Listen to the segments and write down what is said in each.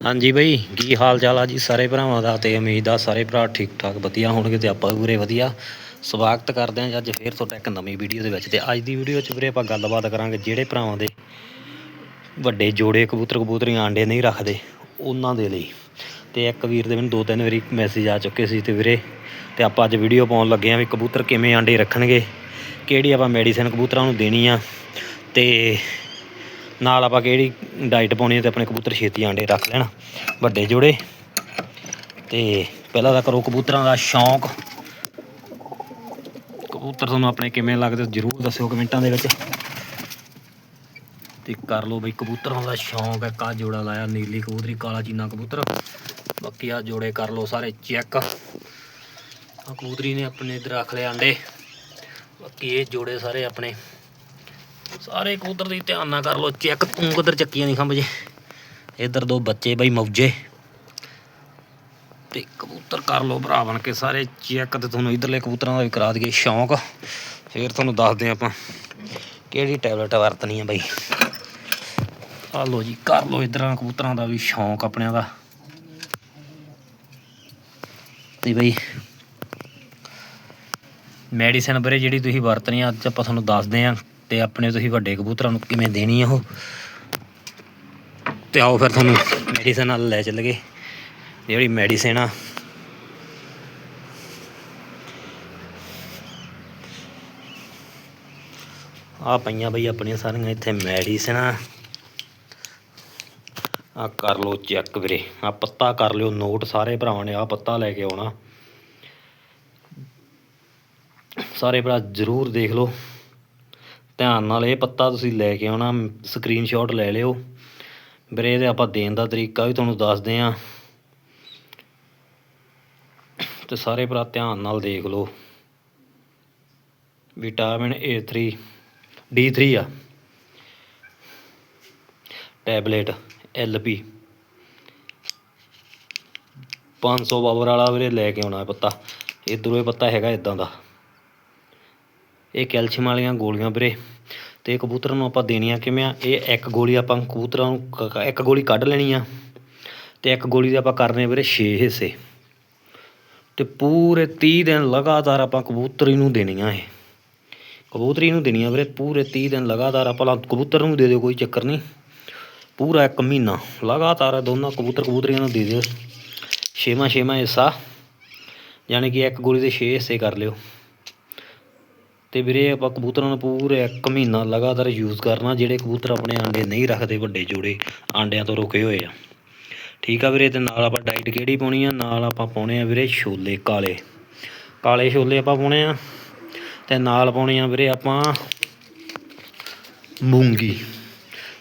ਹਾਂਜੀ ਬਈ, ਕੀ ਹਾਲ ਚਾਲ ਆ ਜੀ ਸਾਰੇ ਭਰਾਵਾਂ ਦਾ ਤੇ ਉਮੀਦ ਆ ਸਾਰੇ ਭਰਾ ਠੀਕ ਠਾਕ ਵਧੀਆ ਹੋਣਗੇ ਤੇ ਆਪਾਂ ਵੀ ਪੂਰੇ ਵਧੀਆ। ਸਵਾਗਤ ਕਰਦੇ ਹਾਂ ਜੀ ਅੱਜ ਫੇਰ ਤੁਹਾਡਾ ਇੱਕ ਨਵੀਂ ਵੀਡੀਓ ਦੇ ਵਿੱਚ ਤੇ ਅੱਜ ਦੀ ਵੀਡੀਓ 'ਚ ਵੀਰੇ ਆਪਾਂ ਗੱਲਬਾਤ ਕਰਾਂਗੇ ਜਿਹੜੇ ਭਰਾਵਾਂ ਦੇ ਵੱਡੇ ਜੋੜੇ ਕਬੂਤਰ ਕਬੂਤਰੀਆਂ ਆਂਡੇ ਨਹੀਂ ਰੱਖਦੇ ਉਹਨਾਂ ਦੇ ਲਈ। ਤੇ ਇੱਕ ਵੀਰ ਦੇ ਮੈਨੂੰ ਦੋ ਤਿੰਨ ਵਾਰੀ ਮੈਸੇਜ ਆ ਚੁੱਕੇ ਸੀ ਤੇ ਵੀਰੇ, ਤੇ ਆਪਾਂ ਅੱਜ ਵੀਡੀਓ ਪਾਉਣ ਲੱਗੇ ਆਂ ਵੀ ਕਬੂਤਰ ਕਿਵੇਂ ਆਂਡੇ ਰੱਖਣਗੇ, ਕਿਹੜੀ ਆਪਾਂ ਮੈਡੀਸਨ ਕਬੂਤਰਾਂ ਨੂੰ ਦੇਣੀ ਆ। ਤੇ ਨਾਲ ਆਪਾਂ ਕਿਹੜੀ ਡਾਈਟ ਪਾਉਣੀ ਹੈ ਤੇ ਆਪਣੇ ਕਬੂਤਰ ਛੇਤੀ ਆਂਡੇ ਰੱਖ ਲੈਣ, ਵੱਡੇ ਜੋੜੇ। ਤੇ ਪਹਿਲਾਂ ਤਾਂ ਕਰੋ ਕਬੂਤਰਾਂ ਦਾ ਸ਼ੌਂਕ। ਕਬੂਤਰ ਤੁਹਾਨੂੰ ਆਪਣੇ ਕਿਵੇਂ ਲੱਗਦੇ ਜਰੂਰ ਦੱਸਿਓ ਕਮੈਂਟਾਂ ਦੇ ਵਿੱਚ। ਤੇ ਕਰ ਲਓ ਬਈ ਕਬੂਤਰਾਂ ਦਾ ਸ਼ੌਂਕ ਹੈ ਕਾ ਜੋੜਾ ਲਾਇਆ, ਨੀਲੀ ਕਬੂਤਰੀ, ਕਾਲਾ ਚੀਨਾ ਕਬੂਤਰ। ਬਾਕੀ ਆ ਜੋੜੇ ਕਰ ਲਓ ਸਾਰੇ ਚੈੱਕ। ਆ ਕਬੂਤਰੀ ਨੇ ਆਪਣੇ ਇੱਧਰ ਰੱਖ ਲਏ ਆਂਡੇ। ਬਾਕੀ ਇਹ ਜੋੜੇ ਸਾਰੇ ਆਪਣੇ ਸਾਰੇ ਕਬੂਤਰ ਦੀ ਧਿਆਨ ਨਾਲ ਕਰ ਲਓ, ਚੈੱਕ ਤੂੰ ਕਿੱਧਰ ਚੱਕੀਆਂ ਨਹੀਂ ਖੰਭ ਜੇ। ਇੱਧਰ ਦੋ ਬੱਚੇ ਬਈ ਮੌਜੇ। ਤੇ ਕਬੂਤਰ ਕਰ ਲਓ ਭਰਾ ਬਣ ਕੇ ਸਾਰੇ, ਚੈੱਕ ਤੇ ਤੁਹਾਨੂੰ ਇਧਰਲੇ ਕਬੂਤਰਾਂ ਦਾ ਵੀ ਕਰਾ ਦਈਏ ਸ਼ੌਂਕ। ਫੇਰ ਤੁਹਾਨੂੰ ਦੱਸਦੇ ਹਾਂ ਆਪਾਂ ਕਿਹੜੀ ਟੈਬਲੇਟ ਵਰਤਣੀ ਆ ਬਈ। ਆ ਲਓ ਜੀ, ਕਰ ਲਓ ਇਧਰਾਂ ਕਬੂਤਰਾਂ ਦਾ ਵੀ ਸ਼ੌਂਕ ਆਪਣਿਆਂ ਦਾ। ਤੇ ਬਈ ਮੈਡੀਸਨ ਬਾਰੇ ਜਿਹੜੀ ਤੁਸੀਂ ਵਰਤਣੀ ਆ, ਅੱਜ ਆਪਾਂ ਤੁਹਾਨੂੰ ਦੱਸਦੇ ਆ ਤੇ ਆਪਣੇ ਤੁਸੀਂ ਵੱਡੇ ਕਬੂਤਰਾਂ ਨੂੰ ਕਿਵੇਂ ਦੇਣੀ ਆ ਉਹ? ਤੇ ਆਓ ਫਿਰ ਤੁਹਾਨੂੰ ਮੈਡੀਸਨ ਨਾਲ ਲੈ ਚੱਲਗੇ ਜਿਹੜੀ ਮੈਡੀਸਨ ਆ। ਆ ਪਈਆਂ ਬਈ ਆਪਣੀਆਂ ਸਾਰੀਆਂ ਇੱਥੇ ਮੈਡੀਸਨਾਂ ਆ। ਕਰ ਲਓ ਚੈੱਕ ਵੀਰੇ ਆ ਪੱਤਾ ਕਰ ਲਿਓ ਨੋਟ ਸਾਰੇ ਭਰਾਵਾਂ ਨੇ ਆ ਪੱਤਾ ਲੈ ਕੇ ਆਉਣਾ। ਸਾਰੇ ਭਰਾ ਜ਼ਰੂਰ ਦੇਖ ਲਓ। ਧਿਆਨ ਨਾਲ ਇਹ ਪੱਤਾ ਤੁਸੀਂ ਲੈ ਕੇ ਆਉਣਾ ਸਕਰੀਨਸ਼ਾਟ ਲੈ ਲਿਓ। ਵੀਰੇ, ਇਹਦੇ ਆਪਾਂ ਦੇਣ ਦਾ ਤਰੀਕਾ ਵੀ ਤੁਹਾਨੂੰ ਦੱਸਦੇ ਆਂ ਤੇ ਸਾਰੇ ਭਰਾ ਧਿਆਨ ਨਾਲ ਦੇਖ ਲਓ। ਵਿਟਾਮਿਨ A3 D3 ਆ। ਟੈਬਲੇਟ LP 500 ਪਾਵਰ ਵਾਲਾ ਵੀਰੇ ਲੈ ਕੇ ਆਉਣਾ ਪੱਤਾ। ਇਧਰੋਂ ਇਹ ਪੱਤਾ ਹੈਗਾ ਇਦਾਂ ਦਾ। ਇਹ ਕੈਲਸ਼ੀਅਮ ਵਾਲੀਆਂ ਗੋਲੀਆਂ ਵੀਰੇ। ਤੇ ਕਬੂਤਰ ਨੂੰ ਆਪਾਂ ਦੇਣੀਆਂ ਕਿਵੇਂ ਆ? ਇਹ ਇੱਕ ਗੋਲੀ ਆਪਾਂ ਕਬੂਤਰਾਂ ਨੂੰ ਕ- ਇੱਕ ਗੋਲੀ ਕੱਢ ਲੈਣੀ ਆ ਤੇ ਇੱਕ ਗੋਲੀ ਦੇ ਆਪਾਂ ਕਰਨੇ ਵੀਰੇ 6 ਹਿੱਸੇ। ਤੇ ਪੂਰੇ 30 ਦਿਨ ਲਗਾਤਾਰ ਆਪਾਂ ਕਬੂਤਰੀ ਨੂੰ ਦੇਣੀਆਂ ਇਹ। ਕਬੂਤਰੀ ਨੂੰ ਦੇਣੀਆਂ ਵੀਰੇ, ਪੂਰੇ 30 ਦਿਨ ਲਗਾਤਾਰ ਆਪਾਂ ਕਬੂਤਰ ਨੂੰ ਦੇ ਦਿਓ, ਕੋਈ ਚੱਕਰ ਨਹੀਂ। ਪੂਰਾ ਇੱਕ ਮਹੀਨਾ ਲਗਾਤਾਰ ਦੋਨਾਂ ਕਬੂਤਰ ਕਬੂਤਰੀਆਂ ਨੂੰ ਦੇ ਦਿਓ। ਛੇਵਾਂ ਛੇਵਾਂ ਹਿੱਸਾ, ਯਾਨੀ ਕਿ ਇੱਕ ਗੋਲੀ ਦੇ 6 ਹਿੱਸੇ ਕਰ ਲਿਓ। ਅਤੇ ਵੀਰੇ ਆਪਾਂ ਕਬੂਤਰਾਂ ਨੂੰ ਪੂਰੇ ਇੱਕ ਮਹੀਨਾ ਲਗਾਤਾਰ ਯੂਜ਼ ਕਰਨਾ, ਜਿਹੜੇ ਕਬੂਤਰ ਆਪਣੇ ਆਂਡੇ ਨਹੀਂ ਰੱਖਦੇ ਵੱਡੇ ਜੋੜੇ, ਆਂਡਿਆਂ ਤੋਂ ਰੁਕੇ ਹੋਏ ਆ। ਠੀਕ ਆ ਵੀਰੇ, ਤੇ ਨਾਲ ਆਪਾਂ ਡਾਈਟ ਕਿਹੜੀ ਪਾਉਣੀ ਆ? ਨਾਲ ਆਪਾਂ ਪਾਉਣੇ ਆ ਵੀਰੇ ਛੋਲੇ ਕਾਲੇ। ਕਾਲੇ ਛੋਲੇ ਆਪਾਂ ਪਾਉਣੇ ਆ, ਤੇ ਨਾਲ ਪਾਉਣੇ ਆ ਵੀਰੇ ਆਪਾਂ ਮੂੰਗੀ।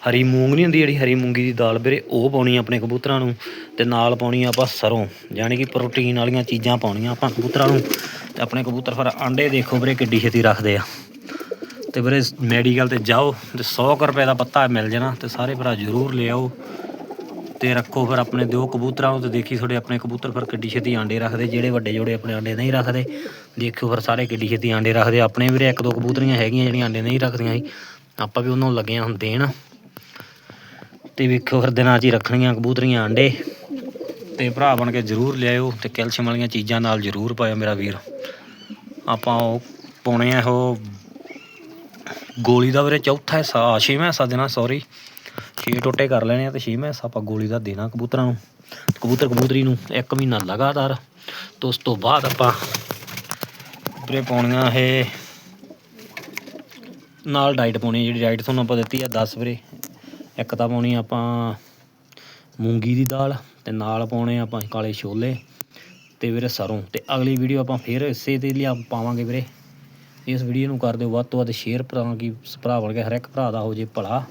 ਹਰੀ ਮੂੰਗ ਨਹੀਂ ਹੁੰਦੀ ਜਿਹੜੀ, ਹਰੀ ਮੂੰਗੀ ਦੀ ਦਾਲ ਵੀਰੇ, ਉਹ ਪਾਉਣੀ ਆਪਣੇ ਕਬੂਤਰਾਂ ਨੂੰ, ਤੇ ਨਾਲ ਪਾਉਣੀ ਆ ਆਪਾਂ ਸਰੋਂ, ਯਾਨੀ ਕਿ ਪ੍ਰੋਟੀਨ ਵਾਲੀਆਂ ਚੀਜ਼ਾਂ ਪਾਉਣੀਆਂ ਆਪਾਂ ਕਬੂਤਰਾਂ ਨੂੰ। ਤੇ ਆਪਣੇ ਕਬੂਤਰ ਫਿਰ ਆਂਡੇ ਦੇਖੋ ਵੀਰੇ ਕਿੱਡੀ ਛੇਤੀ ਰੱਖਦੇ ਆ। ਤੇ ਵੀਰੇ ਮੈਡੀਕਲ ਤੇ ਜਾਓ ਤੇ 100 ਕੁ ਰੁਪਏ ਦਾ ਪੱਤਾ ਮਿਲ ਜਾਣਾ ਤੇ ਸਾਰੇ ਭਰਾ ਜ਼ਰੂਰ ਲਿਆਓ ਤੇ ਰੱਖੋ ਫਿਰ ਆਪਣੇ ਦਿਓ ਕਬੂਤਰਾਂ ਨੂੰ ਤੇ ਦੇਖੀ ਤੁਹਾਡੇ ਆਪਣੇ ਕਬੂਤਰ ਫਿਰ ਕਿੱਡੀ ਛੇਤੀ ਆਂਡੇ ਰੱਖਦੇ, ਜਿਹੜੇ ਵੱਡੇ ਜੋੜੇ ਆਪਣੇ ਆਂਡੇ ਨਹੀਂ ਰੱਖਦੇ। ਦੇਖਿਓ ਫਿਰ ਸਾਰੇ ਕਿੱਡੀ ਛੇਤੀ ਆਂਡੇ ਰੱਖਦੇ, ਆਪਣੇ ਵੀਰੇ ਇੱਕ ਦੋ ਕਬੂਤਰੀਆਂ ਹੈਗੀਆਂ ਜਿਹੜੀਆਂ ਆਂਡੇ ਨਹੀਂ ਰੱਖਦੀਆਂ ਸੀ, ਆਪਾਂ ਵੀ ਉਹਨਾਂ ਨੂੰ ਲੱਗੇ ਹੁਣ ਦੇਣ। ਤੇ ਵੇਖਿਓ ਫਿਰ ਦਿਨਾਂ 'ਚ ਹੀ ਰੱਖਣੀਆਂ ਕਬੂਤਰੀਆਂ ਆਂਡੇ। ਤੇ ਭਰਾ ਬਣ ਕੇ ਜ਼ਰੂਰ ਲਿਆਇਓ ਤੇ ਕੈਲਸ਼ੀਅਮ ਵਾਲੀਆਂ ਚੀਜ਼ਾਂ ਨਾਲ ਜ਼ਰੂਰ ਪਾਇਓ ਮੇਰਾ ਵੀਰ। ਆਪਾਂ ਉਹ ਪਾਉਣੇ ਆ ਉਹ ਗੋਲੀ ਦਾ ਵੀਰੇ ਚੌਥਾ ਹਿੱਸਾ ਛੇਵਾਂ ਹਿੱਸਾ ਦੇਣਾ ਸੌਰੀ ਛੇ ਟੋਟੇ ਕਰ ਲੈਣੇ ਆ ਤੇ ਛੇਵਾਂ ਹਿੱਸਾ ਆਪਾਂ ਗੋਲੀ ਦਾ ਦੇਣਾ ਕਬੂਤਰਾਂ ਨੂੰ, ਕਬੂਤਰ ਕਬੂਤਰੀ ਨੂੰ, ਇੱਕ ਮਹੀਨਾ ਲਗਾਤਾਰ। ਤੇ ਉਸ ਤੋਂ ਬਾਅਦ ਆਪਾਂ ਵੀਰੇ ਪਾਉਣੀਆਂ ਇਹ ਨਾਲ ਡਾਈਟ ਪਾਉਣੀ ਜਿਹੜੀ ਡਾਈਟ ਤੁਹਾਨੂੰ ਆਪਾਂ ਦਿੱਤੀ ਆ 10 ਵੀਰੇ। ਇੱਕ ਤਾਂ ਪਾਉਣੀ ਆਪਾਂ ਮੂੰਗੀ ਦੀ ਦਾਲ ਤੇ ਨਾਲ ਪਾਉਣੇ ਆਪਾਂ ਕਾਲੇ ਛੋਲੇ ਤੇ ਵੀਰੇ ਸਰੋਂ ਤੇ ਅਗਲੀ ਵੀਡੀਓ ਆਪਾਂ ਫੇਰ ਇਸੇ ਦੇ ਲਈ ਆਪਾਂ ਪਾਵਾਂਗੇ ਵੀਰੇ। ਇਸ ਵੀਡੀਓ ਨੂੰ ਕਰ ਦਿਓ ਵੱਧ ਤੋਂ ਵੱਧ ਸ਼ੇਅਰ ਭਰਾ ਕੀ ਭਰਾ ਬਣ ਕੇ ਹਰ ਇੱਕ ਭਰਾ ਦਾ ਹੋ ਜੇ ਭਲਾ।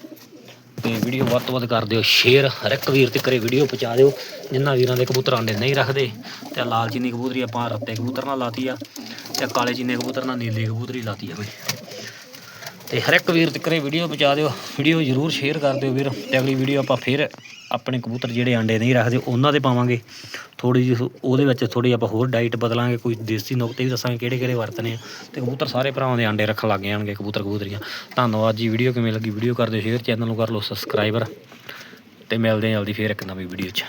ਤੇ ਵੀਡੀਓ ਵੱਧ ਤੋਂ ਵੱਧ ਕਰ ਦਿਓ ਸ਼ੇਅਰ ਹਰ ਇੱਕ ਵੀਰ ਤੇ ਕਰੇ ਵੀਡੀਓ ਪਹੁੰਚਾ ਦਿਓ ਜਿਨ੍ਹਾਂ ਵੀਰਾਂ ਦੇ ਕਬੂਤਰ ਆਂਡੇ ਨਹੀਂ ਰੱਖਦੇ। ਤੇ ਲਾਲ ਚੀਨੀ ਕਬੂਤਰੀ ਆਪਾਂ ਰੱਤੇ ਕਬੂਤਰ ਨਾਲ ਲਾਤੀ ਆ, ਤੇ ਕਾਲੇ ਚੀਨੇ ਕਬੂਤਰ ਨਾਲ ਨੀਲੇ ਕਬੂਤਰੀ ਲਾਤੀ ਆ ਬਈ। ਤੇ ਹਰ ਇੱਕ ਵੀਰ ਤੱਕ ਵੀਡੀਓ ਪਹੁੰਚਾ ਦਿਓ, ਵੀਡੀਓ ਜ਼ਰੂਰ ਸ਼ੇਅਰ ਕਰ ਦਿਓ ਵੀਰ ਤੇ ਅਗਲੀ ਵੀਡੀਓ ਆਪਾਂ ਫਿਰ ਆਪਣੇ ਕਬੂਤਰ ਜਿਹੜੇ ਆਂਡੇ ਨਹੀਂ ਰੱਖਦੇ ਉਹਨਾਂ ਦੇ ਪਾਵਾਂਗੇ। ਥੋੜੀ ਜਿਹੀ ਉਹਦੇ ਵਿੱਚ ਥੋੜੀ ਆਪਾਂ ਹੋਰ ਡਾਈਟ ਬਦਲਾਂਗੇ, ਕੋਈ ਦੇਸੀ ਨੁਕਤੇ ਵੀ ਦੱਸਾਂਗੇ ਕਿਹੜੇ ਕਿਹੜੇ ਵਰਤਨੇ ਆ ਤੇ ਕਬੂਤਰ ਸਾਰੇ ਭਰਾਵਾਂ ਦੇ ਆਂਡੇ ਰੱਖਣ ਲੱਗ ਜਾਣਗੇ ਕਬੂਤਰ ਕਬੂਤਰੀਆਂ। ਧੰਨਵਾਦ ਜੀ, ਵੀਡੀਓ ਕਿਵੇਂ ਲੱਗੀ ਵੀਡੀਓ ਕਰ ਦਿਓ ਸ਼ੇਅਰ ਚੈਨਲ ਨੂੰ ਕਰ ਲਓ ਸਬਸਕ੍ਰਾਈਬਰ ਤੇ ਮਿਲਦੇ ਹਾਂ ਜਲਦੀ ਫੇਰ ਇੱਕ ਨਵੀਂ ਵੀਡੀਓ 'ਚ।